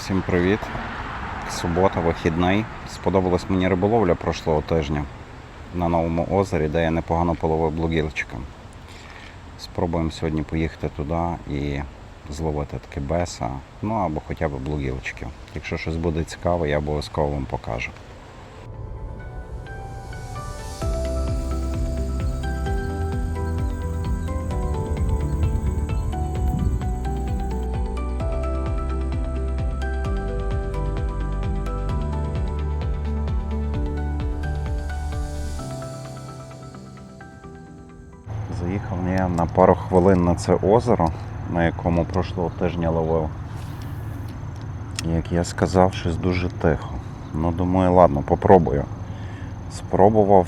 Всім привіт. Субота, вихідний. Сподобалась мені риболовля прошлого тижня на новому озері, де я непогано половив блогірчиком. Спробуємо сьогодні поїхати туди і зловити таке беса, ну або хоча б блогілочків. Якщо щось буде цікаве, я обов'язково вам покажу. Пару хвилин на це озеро, на якому прошлого тижня ловив. Як я сказав, щось дуже тихо. Ну, думаю, ладно, попробую. Спробував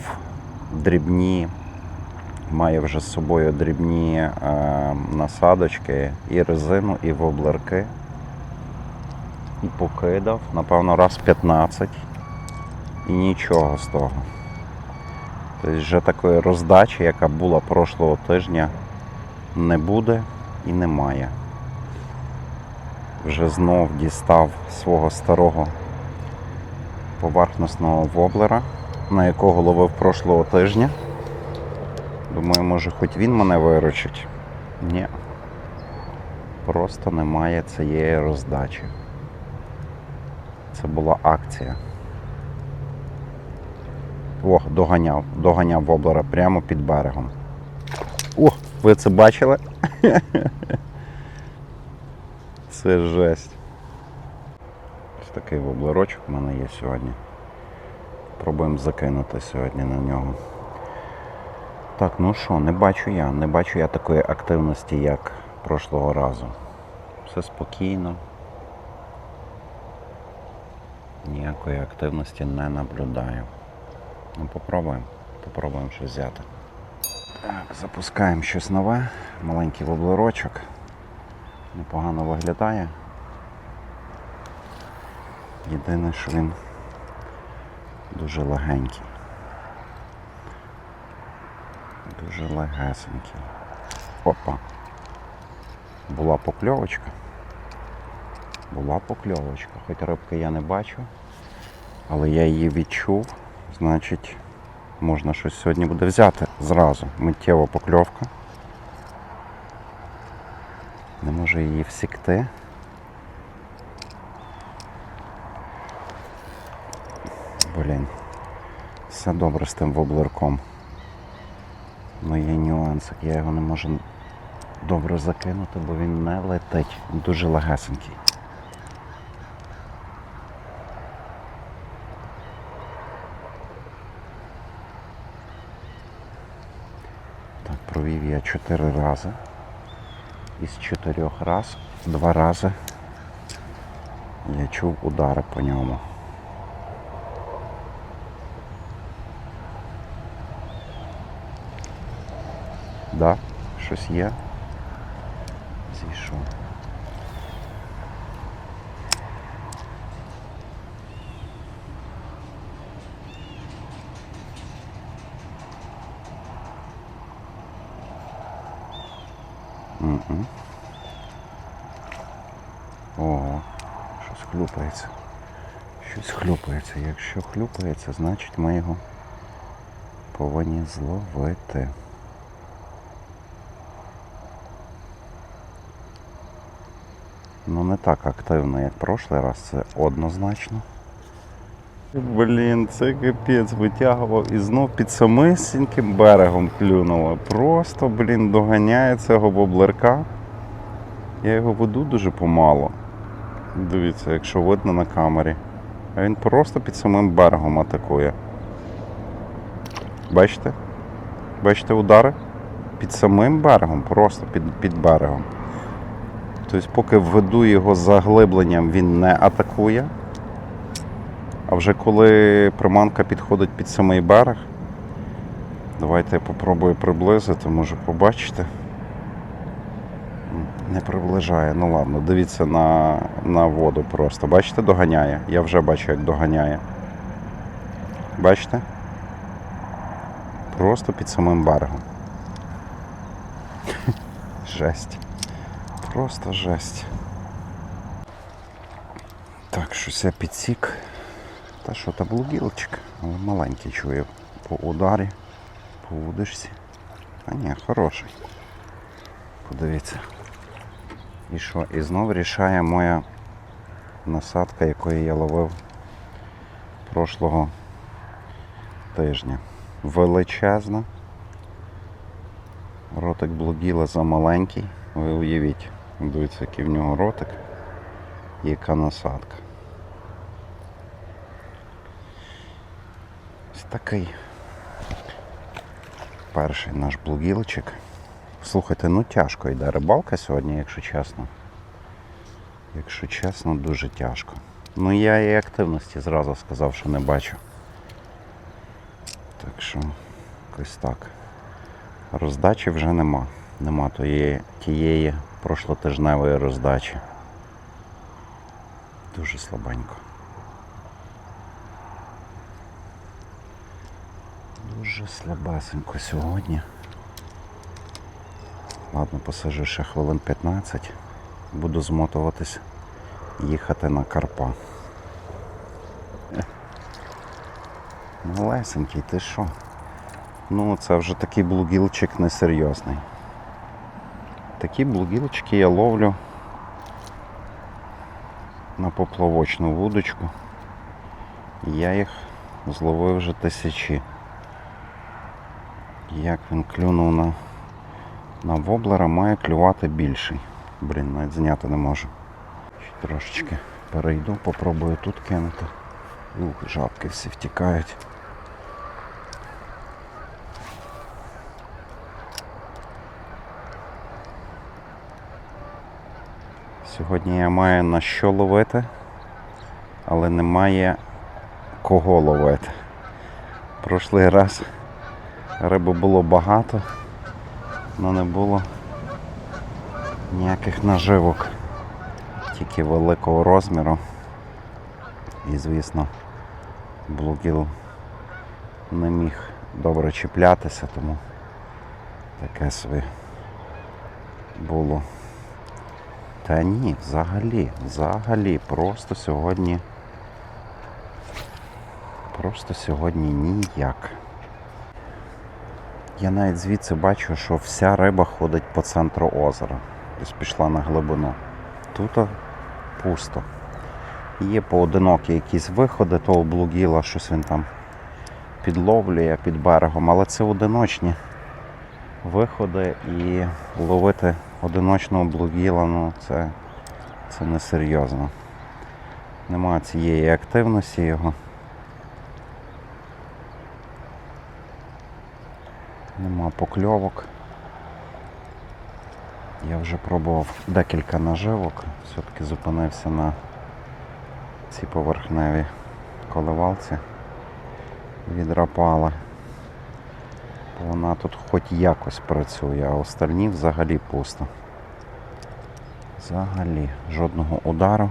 дрібні, маю вже з собою дрібні е, насадочки, і резину, і воблерки. І покидав, напевно, раз 15. І нічого з того. Тобто вже такої роздачі, яка була прошлого тижня, не буде і немає. Вже знов дістав свого старого поверхностного воблера, на якого ловив прошлого тижня. Думаю, може хоч він мене виручить. Ні. Просто немає цієї роздачі. Це була акція. О, доганяв, доганяв воблера прямо під берегом. Ви це бачили? Це жесть. Ось такий воблерочок у мене є сьогодні. Пробуємо закинути сьогодні на нього. Так, ну що, не бачу я, не бачу я такої активності, як прошлого разу. Все спокійно. Ніякої активності не наблюдаю. Ну, попробуємо. Попробуємо щось взяти. Так, запускаємо щось нове. Маленький воблерочок. Непогано виглядає. Єдине, що він дуже легенький. Дуже легесенький. Опа. Була покльовочка. Була покльовочка. Хоч рибки я не бачу, але я її відчув. Значить, можна щось сьогодні буде взяти зразу. Миттєва покльовка. Не можу її всікти. Блін. Все добре з тим воблерком. Ну є нюанси. Я його не можу добре закинути, бо він не летить. Дуже легесенький. Провів я чотири рази. Із чотирьох раз, два рази я чув удари по ньому. Да, щось є. Ого, щось хлюпається. Щось хлюпається. Якщо хлюпається, значить ми його повинні зловити. Ну не так активно, як прошлий раз, це однозначно. Блін, це капець витягував і знов під самисіньким берегом клюнуло. Просто, блін, доганяє цього воблерка. Я його веду дуже помало. Дивіться, якщо видно на камері. А він просто під самим берегом атакує. Бачите? Бачите удари? Під самим берегом, просто під, під берегом. Тобто, поки введу його заглибленням, він не атакує. А вже коли приманка підходить під самий берег, давайте я попробую приблизити, може побачите. Не приближає. Ну ладно, дивіться на, на воду просто. Бачите, доганяє. Я вже бачу, як доганяє. Бачите? Просто під самим берегом. Жесть. Просто жесть. Так, щось я підсік. Та що, та блугілчик, але маленький чую. По ударі, по удочці. А ні, хороший. Подивіться. І що? І знов рішає моя насадка, якої я ловив прошлого тижня. Величезна. Ротик блугіла замаленький. Ви уявіть, дивіться, який в нього ротик і яка насадка. Ось такий перший наш блугілчик. Слухайте, ну тяжко йде рибалка сьогодні, якщо чесно. Якщо чесно, дуже тяжко. Ну я і активності зразу сказав, що не бачу. Так що якось так. Роздачі вже нема. Нема тієї, тієї прошлотижневої роздачі. Дуже слабенько. Дуже слабесенько сьогодні. Ладно, посажу ще хвилин 15. Буду змотуватись, їхати на Карпа. Малесенький, ти що? Ну, це вже такий блугілчик несерйозний. Такі блугілчики я ловлю на поплавочну вудочку. Я їх зловив вже тисячі. Як він клюнув на, на воблера, має клювати більший. Блін, навіть зняти не можу. Ще трошечки перейду, попробую тут кинути. Ух, жабки всі втікають. Сьогодні я маю на що ловити, але немає кого ловити. Прошлий раз риби було багато, але не було ніяких наживок, тільки великого розміру. І звісно, блугіл не міг добре чіплятися, тому таке собі було. Та ні, взагалі, взагалі, просто сьогодні. Просто сьогодні ніяк. Я навіть звідси бачу, що вся риба ходить по центру озера. Тобто пішла на глибину. Тут пусто. Є поодинокі якісь виходи того блугіла, щось він там підловлює під берегом, але це одиночні виходи і ловити одиночного блугіла, ну це, це несерйозно. Нема цієї активності його. Нема покльовок. Я вже пробував декілька наживок, все-таки зупинився на цій поверхневій коливалці від рапала. Вона тут хоч якось працює, а остальні взагалі пусто. Взагалі жодного удару.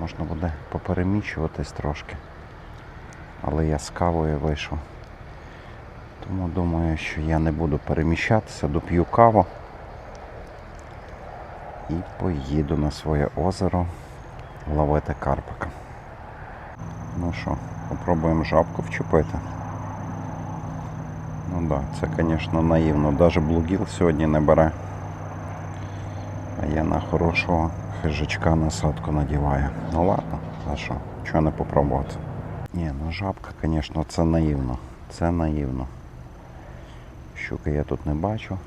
Можна буде поперемічуватись трошки. Але я з кавою вийшов. Тому думаю, що я не буду переміщатися, доп'ю каву і поїду на своє озеро ловити карпика. Ну що, попробуємо жабку вчепити. Ну так, да, це, звісно, наївно. Навіть блугіл сьогодні не бере. А я на хорошого хижачка насадку надіваю. Ну ладно, а що, чого не попробувати? Ні, ну жабка, звісно, це наївно. Це наївно. Щуки я тут не бачу.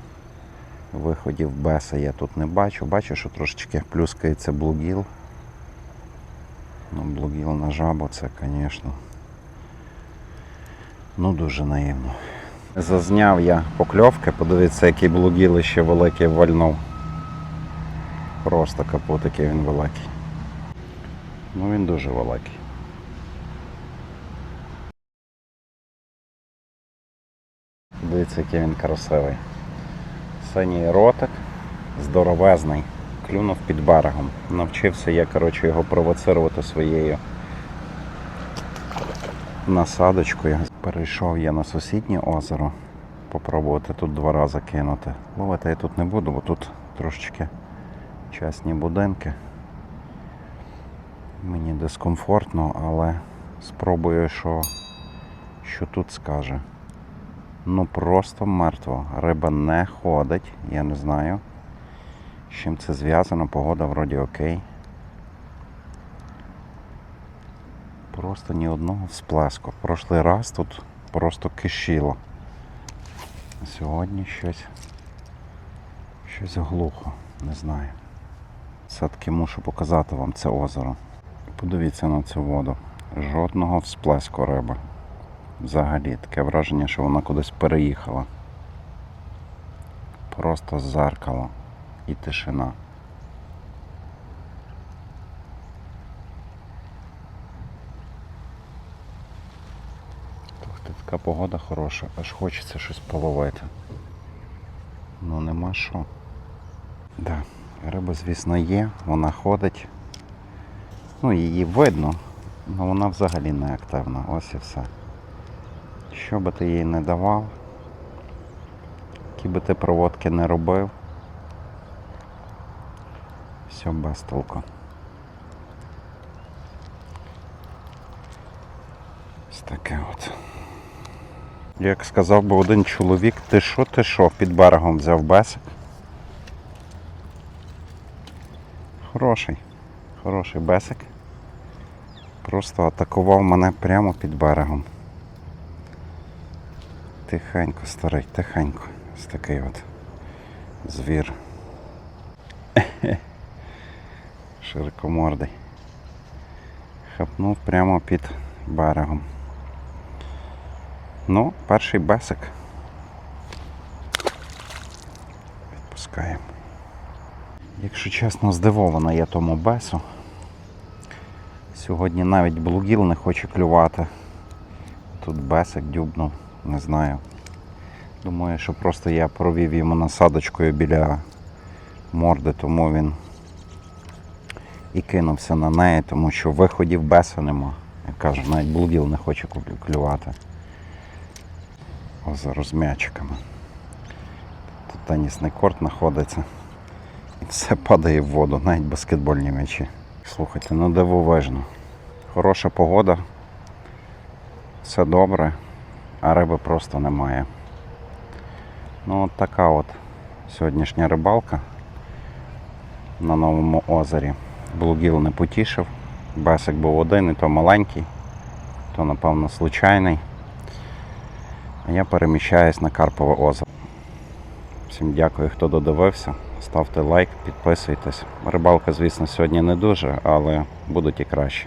Виходів беса я тут не бачу. Бачу, що трошечки плюскається блугіл. Ну, блугіл на жабу це, звісно. Ну, дуже наївно. Зазняв я покльовки, подивіться, який блугіл ще великий вальнув. Просто капут, який він великий. Ну він дуже великий. Дивіться, який він красивий. Синій ротик, здоровезний, клюнув під берегом. Навчився я коротше, його провоцирувати своєю насадочкою. Перейшов я на сусіднє озеро. Попробувати тут два рази кинути. Ловити я тут не буду, бо тут трошечки Сучасні будинки. Мені дискомфортно, але спробую, що, що тут скаже. Ну просто мертво. Риба не ходить, я не знаю. З чим це зв'язано, погода вроді окей. Просто ні одного всплеску. Прошлий раз тут просто кишіло. Сьогодні щось. Щось глухо, не знаю. Все-таки мушу показати вам це озеро. Подивіться на цю воду. Жодного всплеску риби. Взагалі, таке враження, що вона кудись переїхала. Просто зеркало і тишина. Тобто така погода хороша, аж хочеться щось половити. Ну нема що. Да, риба, звісно, є, вона ходить. Ну, її видно, але вона взагалі не активна. Ось і все. Що би ти їй не давав, які би ти проводки не робив, все без. Ось таке от. Як сказав би один чоловік, ти що, ти що, під берегом взяв бесик? Хороший, хороший бесик. Просто атакував мене прямо під берегом. Тихенько, старий, тихенько. Ось такий от звір. Широкомордий. Хапнув прямо під берегом. Ну, перший бесик. Відпускаємо. Якщо чесно, здивована я тому бесу. Сьогодні навіть блугіл не хоче клювати. Тут бесик дюбнув, не знаю. Думаю, що просто я провів йому насадочкою біля морди, тому він і кинувся на неї, тому що виходів беса нема. Я кажу, навіть блугіл не хоче клювати. Озеро з м'ячиками. Тут тенісний корт знаходиться. І все падає в воду, навіть баскетбольні м'ячі. Слухайте, ну дивовижно. Хороша погода, все добре, а риби просто немає. Ну от така от сьогоднішня рибалка на новому озері. Блугіл не потішив. Бесик був один, і то маленький, то напевно случайний. А я переміщаюсь на Карпове озеро. Всім дякую, хто додивився. Ставте лайк, підписуйтесь. Рибалка, звісно, сьогодні не дуже, але будуть і краще.